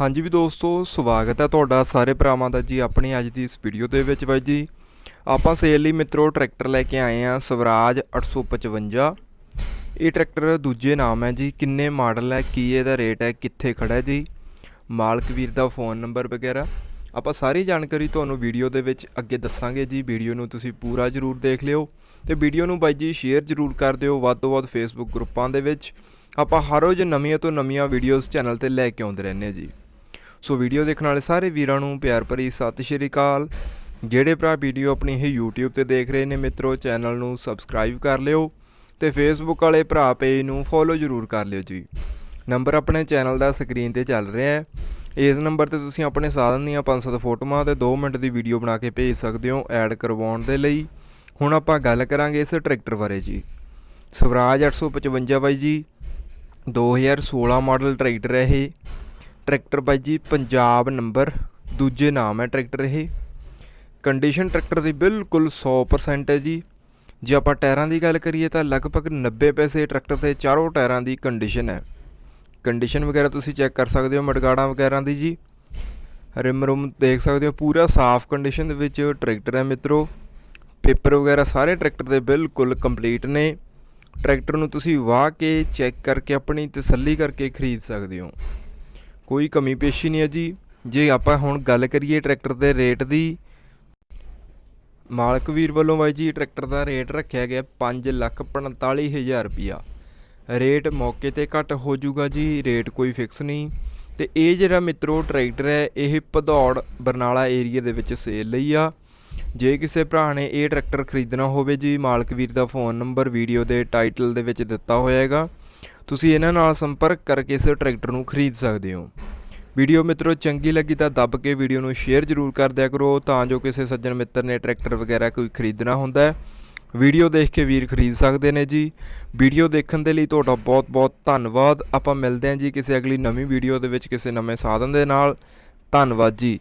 ਹਾਂਜੀ ਵੀ ਦੋਸਤੋ, ਸਵਾਗਤ ਹੈ ਤੁਹਾਡਾ ਸਾਰੇ ਭਰਾਵਾਂ ਦਾ ਜੀ ਆਪਣੀ ਅੱਜ ਦੀ ਇਸ ਵੀਡੀਓ ਦੇ ਵਿੱਚ ਬਾਈ ਜੀ। ਆਪਾਂ ਸੇਲ ਲਈ ਮਿੱਤਰੋ, ਟਰੈਕਟਰ ਲੈ ਕੇ ਆਏ ਆ ਸਵਰਾਜ 855 ਇਹ ਟਰੈਕਟਰ ਦੂਜੇ ਨਾਮ ਹੈ ਜੀ। ਕਿੰਨੇ ਮਾਡਲ ਹੈ, ਕੀ ਇਹਦਾ ਰੇਟ ਹੈ, ਕਿੱਥੇ ਖੜਾ ਹੈ ਜੀ? ਮਾਲਕ ਵੀਰ ਦਾ ਫੋਨ ਨੰਬਰ ਵਗੈਰਾ। ਆਪਾਂ ਸਾਰੀ ਜਾਣਕਾਰੀ ਤੁਹਾਨੂੰ ਵੀਡੀਓ ਦੇ ਵਿੱਚ ਅੱਗੇ ਦੱਸਾਂਗੇ ਜੀ। ਵੀਡੀਓ ਨੂੰ ਤੁਸੀਂ ਪੂਰਾ ਜਰੂਰ ਦੇਖ ਲਿਓ। ਤੇ ਵੀਡੀਓ ਨੂੰ ਬਾਈ ਜੀ ਸ਼ੇਅਰ ਜਰੂਰ ਕਰ ਦਿਓ ਵੱਧ ਤੋਂ ਵੱਧ ਫੇਸਬੁੱਕ ਗਰੁੱਪਾਂ ਦੇ ਵਿੱਚ। ਆਪਾਂ ਹਰ ਰੋਜ਼ ਨਵੀਆਂ ਤੋਂ ਨਵੀਆਂ ਵੀਡੀਓਜ਼ ਚੈਨਲ ਤੇ ਲੈ ਕੇ ਆਉਂਦੇ ਰਹਿੰਦੇ ਹਾਂ ਜੀ। ਸੋ ਵੀਡੀਓ ਦੇਖਣ ਵਾਲੇ ਸਾਰੇ ਵੀਰਾਂ ਨੂੰ ਪਿਆਰ ਭਰੀ ਸਤਿ ਸ਼੍ਰੀ ਅਕਾਲ। ਜਿਹੜੇ ਭਰਾ ਵੀਡੀਓ ਆਪਣੀ ਇਹ YouTube ਤੇ ਦੇਖ ਰਹੇ ਨੇ ਮਿੱਤਰੋ, ਚੈਨਲ ਨੂੰ ਸਬਸਕ੍ਰਾਈਬ ਕਰ ਲਿਓ ਤੇ Facebook ਵਾਲੇ ਭਰਾ ਪੇਜ ਨੂੰ ਫੋਲੋ ਜ਼ਰੂਰ ਕਰ ਲਿਓ ਜੀ। ਨੰਬਰ ਆਪਣੇ ਚੈਨਲ ਦਾ ਸਕਰੀਨ ਤੇ ਚੱਲ ਰਿਹਾ ਹੈ। ਇਸ ਨੰਬਰ ਤੇ ਤੁਸੀਂ ਆਪਣੇ ਸਾਧਨ ਦੀਆਂ 500 ਫੋਟੋਆਂ ਤੇ 2 ਮਿੰਟ ਦੀ ਵੀਡੀਓ ਬਣਾ ਕੇ ਭੇਜ ਸਕਦੇ ਹੋ ਐਡ ਕਰਵਾਉਣ ਦੇ ਲਈ। ਹੁਣ ਆਪਾਂ ਗੱਲ ਕਰਾਂਗੇ ਇਸ ਟਰੈਕਟਰ ਬਾਰੇ ਜੀ। ਸਵਰਾਜ 855 ਬਾਈ ਜੀ 2016 ਮਾਡਲ ਟਰੈਕਟਰ ਹੈ ਇਹ। ਟਰੈਕਟਰ ਬਾਈ ਜੀ, ਪੰਜਾਬ ਨੰਬਰ, ਦੂਜੇ ਨਾਮ ਹੈ ਟਰੈਕਟਰ ਇਹ। ਕੰਡੀਸ਼ਨ ਟਰੈਕਟਰ ਦੀ ਬਿਲਕੁਲ 100% ਹੈ ਜੀ। ਜੇ ਆਪਾਂ ਟਾਇਰਾਂ ਦੀ ਗੱਲ ਕਰੀਏ ਤਾਂ ਲਗਭਗ 90 ਪੈਸੇ ਟਰੈਕਟਰ 'ਤੇ ਚਾਰੋਂ ਟਾਇਰਾਂ ਦੀ ਕੰਡੀਸ਼ਨ ਹੈ। ਕੰਡੀਸ਼ਨ ਵਗੈਰਾ ਤੁਸੀਂ ਚੈੱਕ ਕਰ ਸਕਦੇ ਹੋ ਮਡਗਾੜਾਂ ਵਗੈਰਾ ਦੀ ਜੀ। ਰਿਮ ਰੁਮ ਦੇਖ ਸਕਦੇ ਹੋ, ਪੂਰਾ ਸਾਫ਼ ਕੰਡੀਸ਼ਨ ਦੇ ਵਿੱਚ ਟਰੈਕਟਰ ਹੈ ਮਿੱਤਰੋ। ਪੇਪਰ ਵਗੈਰਾ ਸਾਰੇ ਟਰੈਕਟਰ ਦੇ ਬਿਲਕੁਲ ਕੰਪਲੀਟ ਨੇ। ਟਰੈਕਟਰ ਨੂੰ ਤੁਸੀਂ ਵਾਹ ਕੇ ਚੈੱਕ ਕਰਕੇ ਆਪਣੀ ਤਸੱਲੀ ਕਰਕੇ ਖਰੀਦ ਸਕਦੇ ਹੋ। ਕੋਈ ਕਮੀ ਪੇਸ਼ੀ ਨਹੀਂ ਹੈ ਜੀ। ਜੇ ਆਪਾਂ ਹੁਣ ਗੱਲ ਕਰੀਏ ਟਰੈਕਟਰ ਦੇ ਰੇਟ ਦੀ, ਮਾਲਕ ਵੀਰ ਵੱਲੋਂ ਬਾਈ ਜੀ ਟਰੈਕਟਰ ਦਾ ਰੇਟ ਰੱਖਿਆ ਗਿਆ 545000 ਰੁਪਿਆ ਰੇਟ ਮੌਕੇ ਤੇ ਘੱਟ ਹੋ ਜਾਊਗਾ ਜੀ, ਰੇਟ ਕੋਈ ਫਿਕਸ ਨਹੀਂ। ਤੇ ਇਹ ਜਿਹੜਾ ਮਿੱਤਰੋ ਟਰੈਕਟਰ ਹੈ, ਇਹ ਭਦੌੜ ਬਰਨਾਲਾ ਏਰੀਆ ਦੇ ਵਿੱਚ ਸੇਲ ਲਈ ਆ। ਜੇ ਕਿਸੇ ਭਰਾ ਨੇ ਇਹ ਟਰੈਕਟਰ ਖਰੀਦਣਾ ਹੋਵੇ ਜੀ, ਮਾਲਕ ਵੀਰ ਦਾ ਫੋਨ ਨੰਬਰ, ਵੀਡੀਓ ਦੇ ਟਾਈਟਲ ਦੇ ਵਿੱਚ ਦਿੱਤਾ ਹੋਇਆ ਹੈਗਾ। ਤੁਸੀਂ ਇਹਨਾਂ ਨਾਲ ਸੰਪਰਕ ਕਰਕੇ ਇਸ ਟਰੈਕਟਰ ਨੂੰ ਖਰੀਦ ਸਕਦੇ ਹੋ। ਵੀਡੀਓ ਮਿੱਤਰੋ, ਚੰਗੀ ਲੱਗੀ ਤਾਂ ਦੱਬ ਕੇ ਵੀਡੀਓ ਨੂੰ ਸ਼ੇਅਰ ਜ਼ਰੂਰ ਕਰ ਦਿਆ ਕਰੋ ਤਾਂ ਜੋ ਕਿਸੇ ਸੱਜਣ ਮਿੱਤਰ ਨੇ ਟਰੈਕਟਰ ਵਗੈਰਾ ਕੋਈ ਖਰੀਦਣਾ ਹੁੰਦਾ ਹੈ। ਵੀਡੀਓ ਦੇਖ ਕੇ ਵੀਰ ਖਰੀਦ ਸਕਦੇ ਨੇ ਜੀ। ਵੀਡੀਓ ਦੇਖਣ ਦੇ ਲਈ ਤੁਹਾਡਾ ਬਹੁਤ-ਬਹੁਤ ਧੰਨਵਾਦ। ਆਪਾਂ ਮਿਲਦੇ ਹਾਂ ਜੀ ਕਿਸੇ ਅਗਲੀ ਨਵੀਂ ਵੀਡੀਓ ਦੇ ਵਿੱਚ ਕਿਸੇ ਨਵੇਂ ਸਾਧਨ ਦੇ ਨਾਲ। ਧੰਨਵਾਦ ਜੀ।